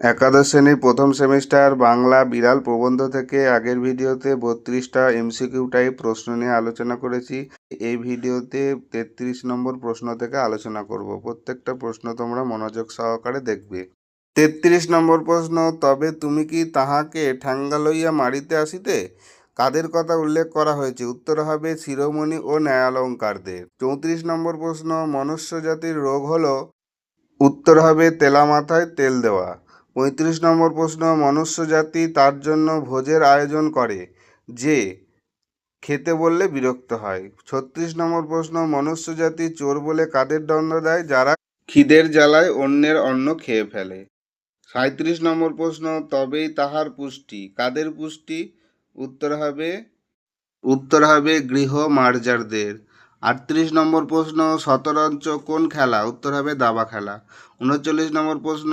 একাদশ শ্রেণির প্রথম সেমিস্টার বাংলা বিড়াল প্রবন্ধ থেকে আগের ভিডিওতে বত্রিশটা এমসিকিউ টাইপ প্রশ্ন নিয়ে আলোচনা করেছি। এই ভিডিওতে তেত্রিশ নম্বর প্রশ্ন থেকে আলোচনা করব। প্রত্যেকটা প্রশ্ন তোমরা মনোযোগ সহকারে দেখবে। তেত্রিশ নম্বর প্রশ্ন, তবে তুমি কি তাহাকে ঠ্যাঙ্গা লইয়া মারিতে আসিতে? কাদের কথা উল্লেখ করা হয়েছে? উত্তর হবে শিরোমণি ও ন্যায়ালঙ্কারদের। চৌত্রিশ নম্বর প্রশ্ন, মনুষ্য জাতির রোগ হলো? উত্তর হবে তেলা মাথায় তেল দেওয়া। পঁয়ত্রিশ নম্বর প্রশ্ন মনুষ্য জাতি তার জন্য ভোজের আয়োজন করে, যে খেতে বললে বিরক্ত হয়। ছত্রিশ নম্বর প্রশ্ন মনুষ্য জাতি চোর বলে কাদের দণ্ড দেয়? যারা খিদের জ্বালায় অন্যের অন্ন খেয়ে ফেলে। সাঁত্রিশ নম্বর প্রশ্ন, তবেই তাহার পুষ্টি। কাদের পুষ্টি? উত্তর হবে উত্তর হবে গৃহ মার্জারদের। আটত্রিশ নম্বর প্রশ্ন, শতরঞ্চ কোন খেলা? উত্তর হবে দাবা খেলা। উনচল্লিশ নম্বর প্রশ্ন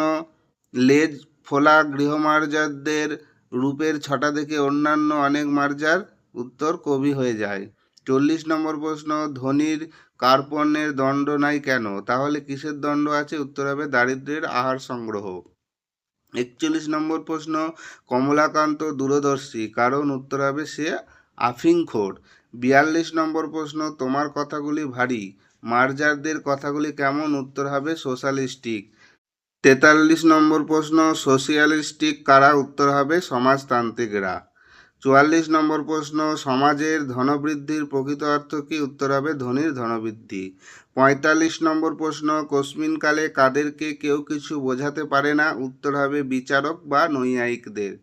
লেজ ফোলা গৃহমার্জারদের রূপের ছটা দেখে অন্যান্য অনেক মার্জার উত্তর কবি হয়ে যায়। চল্লিশ নম্বর প্রশ্ন, ধনির কার্পণ্যের দণ্ড নাই কেন? তাহলে কিসের দণ্ড আছে? উত্তর হবে দারিদ্র্যের আহার সংগ্রহ। একচল্লিশ নম্বর প্রশ্ন, কমলাকান্ত দূরদর্শী, কারণ উত্তর হবে সে আফিংখোর। বিয়াল্লিশ নম্বর প্রশ্ন, তোমার কথাগুলি ভারী, মার্জারদের কথাগুলি কেমন? উত্তর হবে সোশ্যালিস্টিক। তেতাল্লিশ নম্বর প্রশ্ন, সোশিয়ালিস্টিক কারা উত্তর হবে? সমাজতান্ত্রিকরা। চুয়াল্লিশ নম্বর প্রশ্ন, সমাজের ধনবৃদ্ধির প্রকৃত অর্থ কী? উত্তর হবে, ধনীর ধনবৃদ্ধি। পঁয়তাল্লিশ নম্বর প্রশ্ন কোশ্মিনকালে কাদেরকে কেউ কিছু বোঝাতে পারে না? উত্তর হবে, বিচারক বা নৈয়ায়িকদের।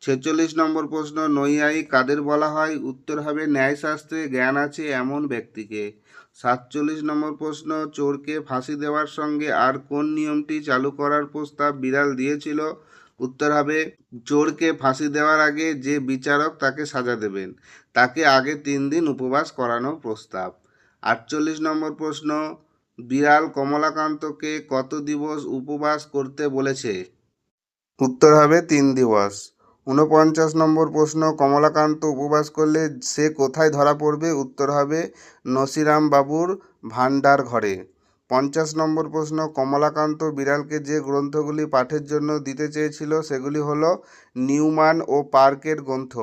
ছেচল্লিশ নম্বর প্রশ্ন, নৈয়ায়িক কাদের বলা হয়? উত্তর হবে, ন্যায়শাস্ত্রে জ্ঞান আছে এমন ব্যক্তিকে। সাতচল্লিশ নম্বর প্রশ্ন, চোরকে ফাঁসি দেওয়ার সঙ্গে আর কোন নিয়মটি চালু করার প্রস্তাব বিড়াল দিয়েছিল? উত্তর হবে, চোরকে ফাঁসি দেওয়ার আগে যে বিচারক তাকে সাজা দেবেন, তাকে আগে তিন দিন উপবাস করানোর প্রস্তাব। আটচল্লিশ নম্বর প্রশ্ন, বিড়াল কমলাকান্তকে কত দিবস উপবাস করতে বলেছে? উত্তর হবে, তিন দিবস। ঊনপঞ্চাশ নম্বর প্রশ্ন, কমলাকান্ত উপবাস করলে সে কোথায় ধরা পড়বে? উত্তর হবে নসিরাম বাবুর ভান্ডার ঘরে পঞ্চাশ নম্বর প্রশ্ন, কমলাকান্ত বিড়ালকে যে গ্রন্থগুলি পাঠের জন্য দিতে চেয়েছিল, সেগুলি হলো নিউম্যান ও পার্কের গ্রন্থ।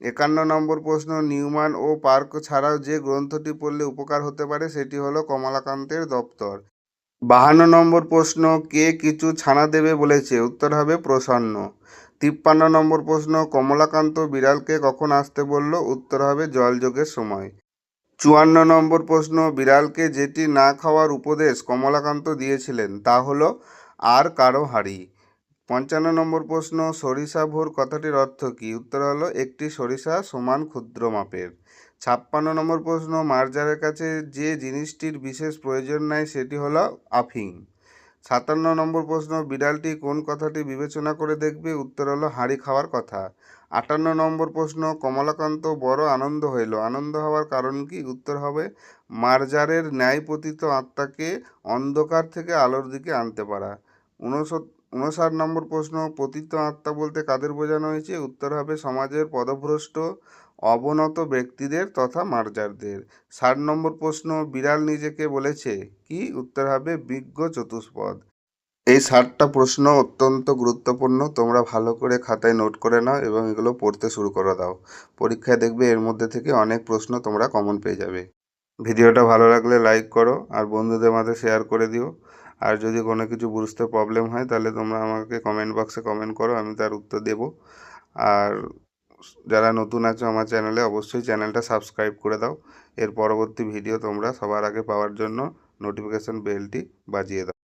একান্ন নম্বর প্রশ্ন নিউম্যান ও পার্ক ছাড়াও যে গ্রন্থটি পড়লে উপকার হতে পারে, সেটি হলো কমলাকান্তের দপ্তর। বাহান্ন নম্বর প্রশ্ন, কে কিছু ছানা দেবে বলেছে? উত্তর হবে প্রসন্ন। তিপ্পান্ন নম্বর প্রশ্ন, কমলাকান্ত বিড়ালকে কখন আসতে বলল? উত্তর হবে জলযোগের সময়। চুয়ান্ন নম্বর প্রশ্ন, বিড়ালকে যেটি না খাওয়ার উপদেশ কমলাকান্ত দিয়েছিলেন, তা হলো আর কারও হাড়ি। পঞ্চান্ন নম্বর প্রশ্ন, সরিষা ভোর কথাটির অর্থ কী? উত্তর হলো একটি সরিষা সমান ক্ষুদ্র মাপের। ছাপ্পান্ন নম্বর প্রশ্ন, মার্জারের কাছে যে জিনিসটির বিশেষ প্রয়োজন নাই, সেটি হলো আফিং। সাতান্ন নম্বর প্রশ্ন, বিড়ালটি কোন কথাটি বিবেচনা করে দেখবে? উত্তর হলো, হাঁড়ি খাওয়ার কথা। আটান্ন নম্বর প্রশ্ন, কমলাকান্ত বড় আনন্দ হইল। আনন্দ হওয়ার কারণ কি? উত্তর হবে, মার্জারের ন্যায়পতিত আত্মাকে অন্ধকার থেকে আলোর দিকে আনতে পারা। উনষাট নম্বর প্রশ্ন, পতিত আত্মা বলতে কাদের বোঝানো হয়েছে? উত্তর হবে, সমাজের পদভ্রষ্ট অবনত ব্যক্তিদের তথা মার্জারদের। ষাট নম্বর প্রশ্ন, বিড়াল নিজেকে বলেছে, কি? উত্তর হবে, বিজ্ঞ চতুষ্পদ। এই ষাটটা প্রশ্ন অত্যন্ত গুরুত্বপূর্ণ। তোমরা ভালো করে খাতায় নোট করে নাও এবং এগুলো পড়তে শুরু করে দাও। পরীক্ষায় দেখবে এর মধ্যে থেকে অনেক প্রশ্ন তোমরা কমন পেয়ে যাবে। ভিডিওটা ভালো লাগলে লাইক করো আর বন্ধুদের মাঝে শেয়ার করে দিও। আর যদি কোনো কিছু বুঝতে প্রবলেম হয়, তাহলে তোমরা আমাকে কমেন্ট বক্সে কমেন্ট করো, আমি তার উত্তর দেব। আর যারা নতুন আছো আমার চ্যানেলে, অবশ্যই চ্যানেলটা সাবস্ক্রাইব করে দাও। এর পরবর্তী ভিডিও তোমরা সবার আগে পাওয়ার জন্য নোটিফিকেশান বেলটি বাজিয়ে দাও।